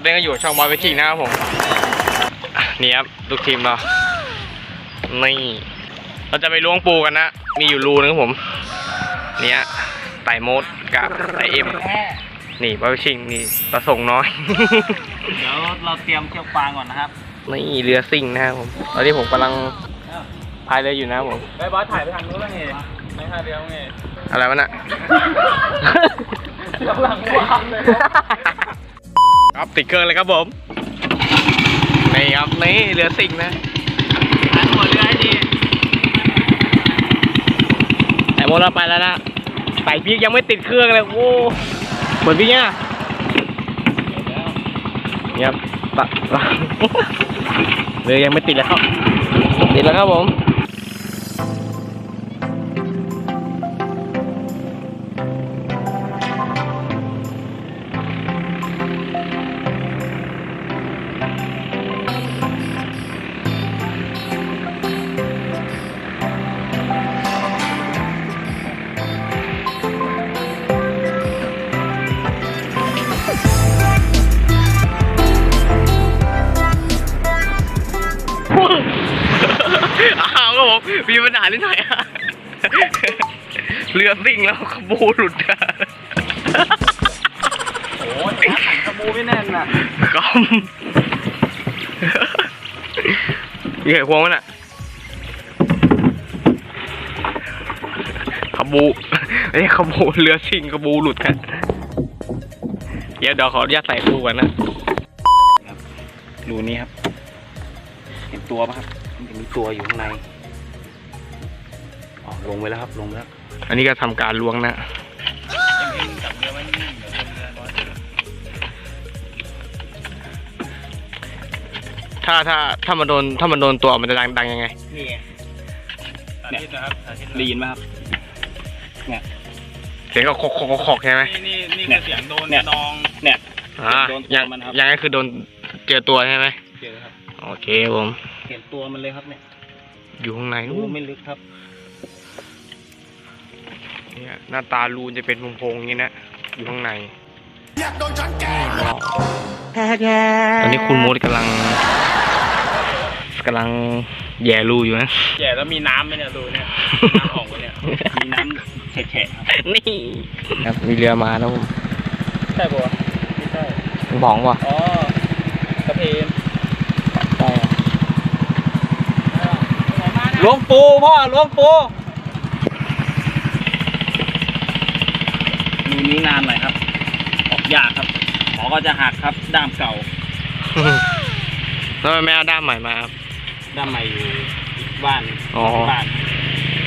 ครับเล่นก็อยู่ช่องบอยเวทีนะครับผมอะนี่ครับลูกทีมเรานี่เราจะไปล้วงปูกันนะ มีอยู่รูนึงครับผม เนี่ยไต่โมดกับไต่เอ็มนี่บอยเวทีนี่ประสงค์น้อย เดี๋ยวเราเตรียมเชือกฟางก่อนนะครับนี่เรือซิ่งนะครับผมตอนนี้ผมกำลังพายเรืออยู่นะครับผมไปบอสถ่ายไปทางนู้นแล้วไงไม่ถ่ายเรือไงอะไรวะน่ะกำลังว่างเลย ครับติดเครื่องเลยครับผมนี่ครับนี่เรือซิ่งนะหันหัวเรือให้ดีแต่โมเราไปแล้วนะไต่พีกยังไม่ติดเครื่องเลยโอ้เหมือนพี่เนี่ยเนี่ยครับปะปะ เรือยังไม่ติดแล้วครับติดแล้วครับผม อ้าวครับผมมีปัญหานิดหน่อยอะเรือซิ่งแล้วขบูหลุดอะโอ้ยขันกระมูไม่แน่นน่ะกอม มีไข่ควงมันอะขบูเอ้ยขบูเรือซิ่งขบูหลุดอะเดี๋ยวเดี๋ยวขออนุญาตใส่ปูก่อนนะรูนี้ครับ เห็นตัวปะครับมันจะมีตัวอยู่ข้างในอ๋อลงไปแล้วครับลงไปแล้ว อันนี้ก็ทำการล้วงนะ ถ้าถ้าถ้ามันโดนถ้ามันโดนตัวมันจะดังดังยังไง นี่ไงเนี่ยนะครับได้ยินไหมครับ เสียงก็คกคกคกใช่ไหมนี่นี่เนี่คือยเสียงโดนเนี่ย นองเนี่ย อ่าโดนตัวยังมันครับยังไงคือโดนเจอตัวใช่ไหมเจอครับ โอเคผมเห็นตัวมันเลยครับเนี่ยอยู่ข้างในรูนู้นไม่ลึกครับ เนี่ยหน้าตารูนจะเป็นพงๆอย่างนี้นะอยู่ข้างในตอนนี้คุณมดกำลัง กำลังแย่รูอยู่นะ แย่แล้วมีน้ำไหมเนี่ยดูเนี่ยน้ำออกมาเนี่ยมีน้ำแฉะๆครับนี่ ครับมีเรือมาแล้วผมใช่ปะวะไม่ใช่บองว่ะอ๋อกระเพนใช่ล้วงปูพ่อล้วงปูรูนี้นานหน่อยครับ ออกยากครับหมอก็จะหักครับด้ามเก่า แล้วทำไมไม่เอาด้ามใหม่มาครับ ด้ามใหม่อยู่อีกบ้านอ๋อ บ้าน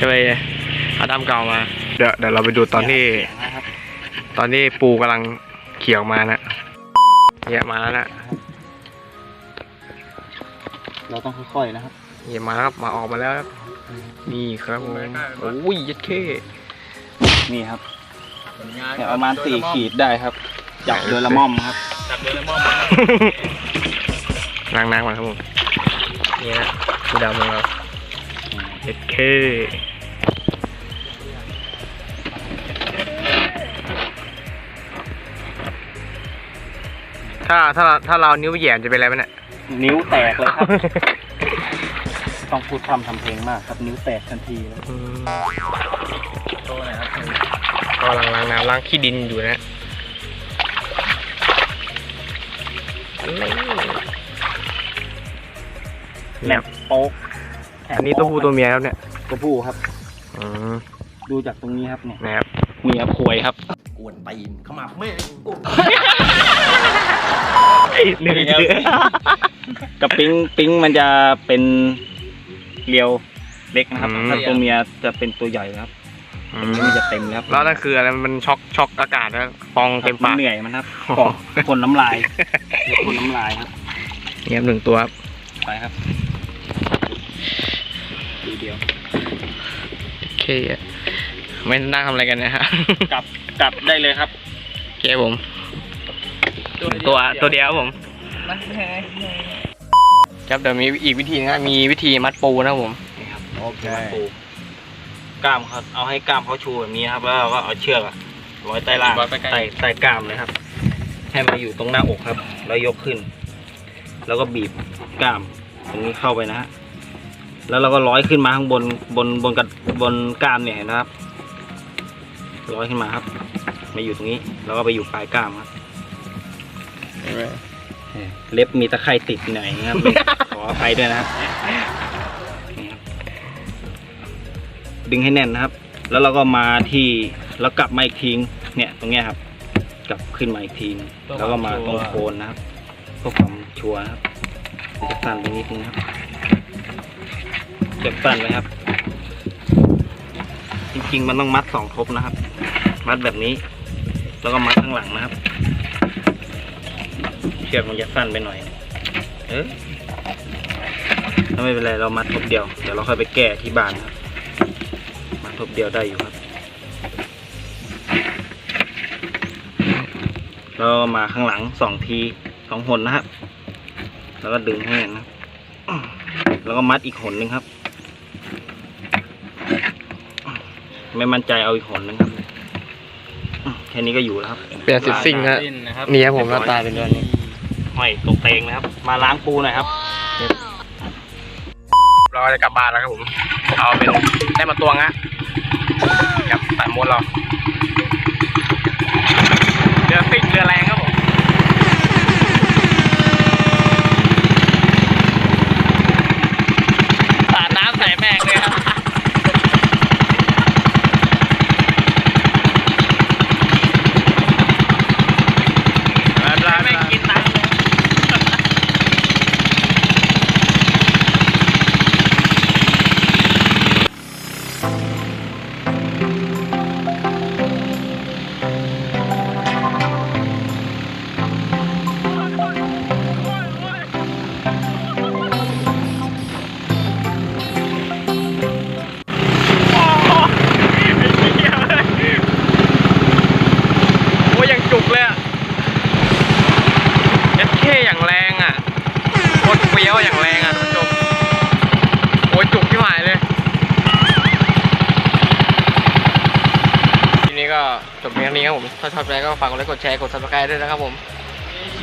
ก็เลยเอาด้ามเก่ามา เดี๋ยวเดี๋ยวเราไปดูตอนที่ เสียงนะครับตอนที่ปูกำลังเขี่ยวมานะเนี่ยมาแล้วนะเราต้องค่อยๆนะครับเนี่ยมาแล้วครับมาออกมาแล้วครับนี่ครับผมโอ้ยยัดเข้นี่ครับผลงานเนี่ยประมาณสี่ขีดได้ครับ จับโดยละม่อมครับ จับเรือแล้วมอบล้างน้ำก่อนครับผม เนี่ยปูดำของเรายัดเข้ถ้าถ้าเราถ้าเรานิ้วแหย่จะเป็นอะไรไหมเนี่ย นิ้วแตกเลยครับ ต้องพูดคำทำเพลงมากครับ นิ้วแตกทันทีเลยอืมโตหน่อยครับก็ล้างล้างน้ำล้างขี้ดินอยู่นะนี่ แหลมโป๊กอันนี้ตัวผู้ตัวเมียครับเนี่ยตัวผู้ครับ อืมดูจากตรงนี้ครับเนี่ยนะครับเมียควยครับกวนตีนเข้ามาแม่งหนึ่งครับกับปิ้งปิ้งมันจะเป็นเรียวเล็กนะครับถ้าตัวเมียจะเป็นตัวใหญ่ครับอืตัวมนี้มันจะเต็มแล้วครับแล้วนั่นคืออะไรมันช็อกช็อกอากาศนะฟองเต็มมัปานกเหนื่อยมันครับโอ้โหก่อนคนน้ำลายคนน้ำลายครับ เนี่ยหนึ่งตัวครับไปครับ ดูเดียวโอเคอะไม่นั่งทำอะไรกันนะฮะกลับกลับได้เลยครับโอเคผม ตัวตัวเดียวครับผมครับเดี๋ยวมีอีกวิธีนะมีวิธีมัดปูนะครับผมนี่ครับโอเคปูกล้ามเขาเอาให้กล้ามเขาชูแบบนี้ครับ แล้วเราก็เอาเชือกอะร้อยใต้ล่างใต้ใต้กล้ามเลยครับ ให้มาอยู่ตรงหน้าอกครับ แล้วยกขึ้น แล้วก็บีบกล้ามตรงนี้เข้าไปนะฮะ แล้วเราก็ร้อยขึ้นมาข้างบนบนบนกับบนกล้ามเนี่ยเห็นนะครับ ร้อยขึ้นมาครับมาอยู่ตรงนี้แล้วก็ไปอยู่ปลายกล้ามครับเล็บมีตะไคร่ติดหน่อยนะครับ ขออภัยด้วยนะครับนี่ครับดึงให้แน่นนะครับ แล้วเราก็มาที่แล้วกลับมาอีกทีเนี่ย ตรงเนี้ยครับ กลับขึ้นมาอีกทีนึงแล้วก็มาตรงโคนนะครับเพื่อความชัวร์นะครับมันจะสั้นไปนิดนึงครับ เก็บสั้นไว้ครับ จริงๆ มันต้องมัดสองทบนะครับ มัดแบบนี้ แล้วก็มัดข้างหลังนะครับ เชือกมันจะสั้นไปหน่อย เออถ้าไม่เป็นไรเรามัดทบเดียว เดี๋ยวเราค่อยไปแก้ที่บ้านครับ มัดทบเดียวได้อยู่ครับ แล้วมาข้างหลังสองทีสองหนนะครับ แล้วก็ดึงให้แน่นนะแล้วก็มัดอีกหนหนึ่งครับ ไม่มั่นใจเอาอีกหนหนึงครับแค่นี้ก็อยู่แล้วครับเปลี่ยนสิบซิ่งนะดิ้นนะครับนี่ครับผมหน้าตาเป็นแบบนี้ห้อยตรงเตงนะครับ มาล้างปูหน่อยครับเราจะกลับบ้านแล้วครับผม เอาเป็นได้มาตัวงะกับสายมดเราเรือซิ่งเรือแรงครับ นี้ครับผม ถ้าชอบใจก็ฝากกดไลค์กดแชร์กดซับสไครต์ด้วยนะครับผม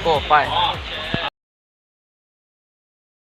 โก้ไป